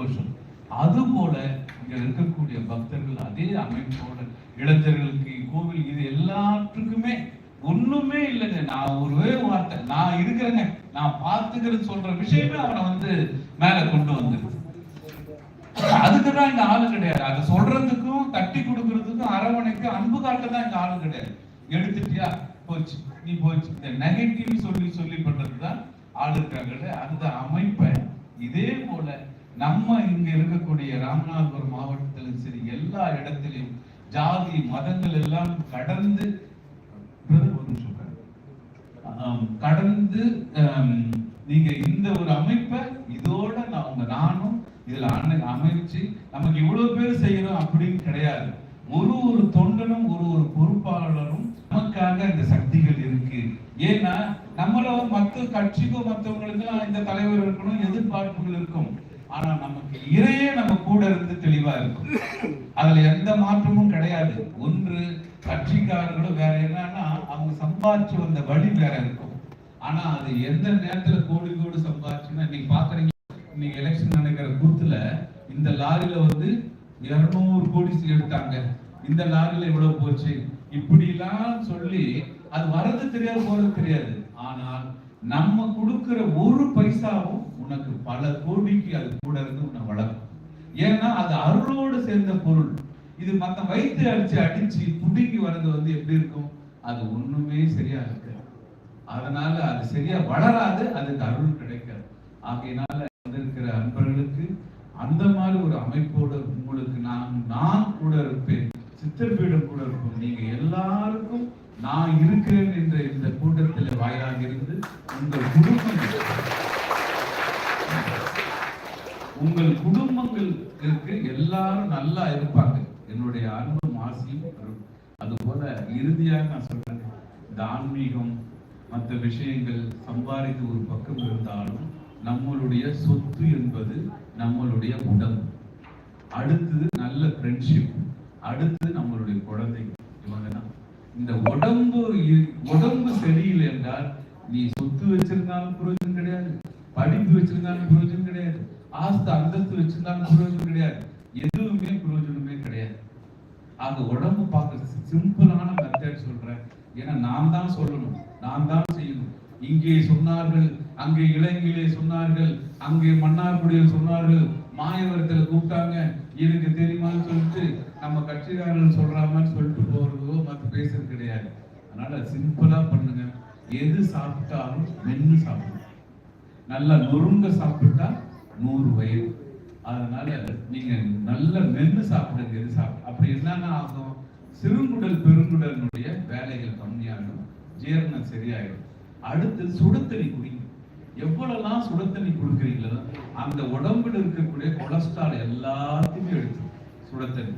சந்தோஷம். அது போல இங்க இருக்கக்கூடிய பக்தர்கள் அதே அமைப்போட இளைஞர்களுக்கு கோவில் இது எல்லாத்துக்குமே ஒண்ணுமே இல்லைங்க. நான் ஒரே வார்த்தை நான் இருக்கிறேங்க. நான் பார்த்துக்கிறது சொல்ற விஷயமே அவனை வந்து மேல கொண்டு வந்துருக்கு அதுக்கு தான் இங்க ஆளு கிடையாது. அதை சொல்றதுக்கும் தட்டி கொடுக்கறதுக்கும் அரவணைக்கு அன்பு காட்ட தான் இங்க ஆளு கிடையாது. எடுத்துட்டியா? போச்சு. நீ போச்சு. இந்த நெகட்டிவ் சொல்லி சொல்லி பண்றதுதான் ஆளு இருக்காங்க அந்த அமைப்பை. இதே போல நம்ம இங்க இருக்கக்கூடிய ராமநாதபுரம் மாவட்டத்திலும் சரி எல்லா இடத்திலையும் ஜாதி மதங்கள் எல்லாம் கடந்து கடந்து நீங்க இந்த ஒரு அமைப்பை இதோட நான் உங்க நானும் இதுல அணை- அமைச்சு நமக்கு இவ்வளவு பேர் செய்யணும் அப்படின்னு கிடையாது. ஒரு ஒரு தொண்டனும் ஒரு ஒரு பொறுப்பாளரும் நமக்காக இந்த சக்திகள் இருக்கு. ஏன்னா நம்மள மற்ற கட்சிக்கும் மற்றவங்களுக்கும் இந்த தலைவர் இருக்கணும் எதிர்பார்ப்புகள் இருக்கும். ஆனா நமக்கு இறையே நம்ம கூட இருந்து தெளிவா இருக்கும். அதுல எந்த மாற்றமும் கிடையாது. ஒன்று கட்சிக்காரர்களும் வேற என்னன்னா அவங்க சம்பாதிச்சு வந்த வழி வேற இருக்கும். ஆனா அது எந்த நேரத்துல கோடி கோடி சம்பாதிச்சுன்னா நீங்க பாக்குறீங்க இன்னைக்கு எலெக்ஷன் நடக்கிற கூத்துல இந்த லாரில வந்து இருநூறு கோடி எடுத்தாங்க. இந்த லாரில இவ்வளவு போச்சு. இப்படி எல்லாம் சொல்லி அது வர்றது தெரியாது போறது தெரியாது. ஆனால் நம்ம கொடுக்கிற ஒரு பைசாவும் உனக்கு பல கோடிக்கு அது கூட இருந்து உன்னை வளர்க்கும். ஏன்னா அது அருளோடு சேர்ந்த பொருள். இது மத்த வயிற்று அடிச்சு அடிச்சு புடுங்கி வர்றது வந்து எப்படி இருக்கும்? அது ஒண்ணுமே சரியா இருக்கு அதனால அது சரியா வளராது அதுக்கு அருள் கிடைக்காது. ஆகையினால வந்திருக்கிற அன்பர்களுக்கு அந்த மாதிரி ஒரு அமைப்போட உங்களுக்கு நான் நான் கூட இருப்பேன். சித்தர்பீடம் கூட இருக்கும் நீங்க எல்லாருக்கும் நான் இருக்கிறேன் உங்கள் குடும்பங்களுக்கு எல்லாரும் நல்லா இருப்பாங்க. என்னுடைய அன்பும் ஆசையும் வரும். அதுபோல இறுதியாக நான் சொல்றேன். இந்த ஆன்மீகம் மற்ற விஷயங்கள் சம்பாதித்து ஒரு பக்கம் இருந்தாலும் நம்மளுடைய சொத்து என்பது நம்மளுடைய உடம்பு அடுத்தது நல்ல ஃப்ரெண்ட்ஷிப் அடுத்தது நம்மளுடைய குழந்தைங்க இவங்க தான். இந்த உடம்பு உடம்பு சரியில்லை என்றால் நீ சொத்து வச்சிருந்தாலும் பிரயோஜனம் கிடையாது. படிப்பு வச்சிருந்தாலும் பிரயோஜனம் கிடையாது. ஆஸ்து அந்தஸ்து வச்சிருந்தாலும் பிரயோஜனம் கிடையாது. எதுவுமே பிரயோஜனமே கிடையாது. அது உடம்பு பார்க்கறது சிம்பிளான மெத்தட் சொல்றேன். ஏன்னா நான் தான் சொல்லணும். நான் தான் செய்யணும். இங்கே சொன்னார்கள் அங்கே இலங்கையிலே சொன்னார்கள் அங்கே மன்னார்குடியில் சொன்னார்கள். மாயவரத்தில் கூப்பிட்டாங்க. எனக்கு தெரியுமான்னு சொல்லிட்டு நம்ம கட்சிக்காரர்கள் சொல்ற மாதிரி சொல்லிட்டு போறதோ மற்ற பேசுறது கிடையாது. அதனால சிம்பிளா பண்ணுங்க. எது சாப்பிட்டாலும் மென்று சாப்பிடணும் நல்லா நொறுங்க சாப்பிட்டா நூறு வயது அதனால நீங்க நல்ல மென்று சாப்பிடுங்க எது சாப்பிடு அப்படி என்னன்னா ஆகும்? சிறுங்குடல் பெருங்குடலினுடைய வேலைகள் கம்மியாகும் ஜீரணம் சரியாயிடும் அடுத்து சுடுதண்ணி குடிங்க. எவ்வளவுலாம் சுடுதண்ணி கொடுக்குறீங்களோ அந்த உடம்புல இருக்கக்கூடிய கொலஸ்ட்ரால் எல்லாத்தையுமே எடுத்து சுடுதண்ணி.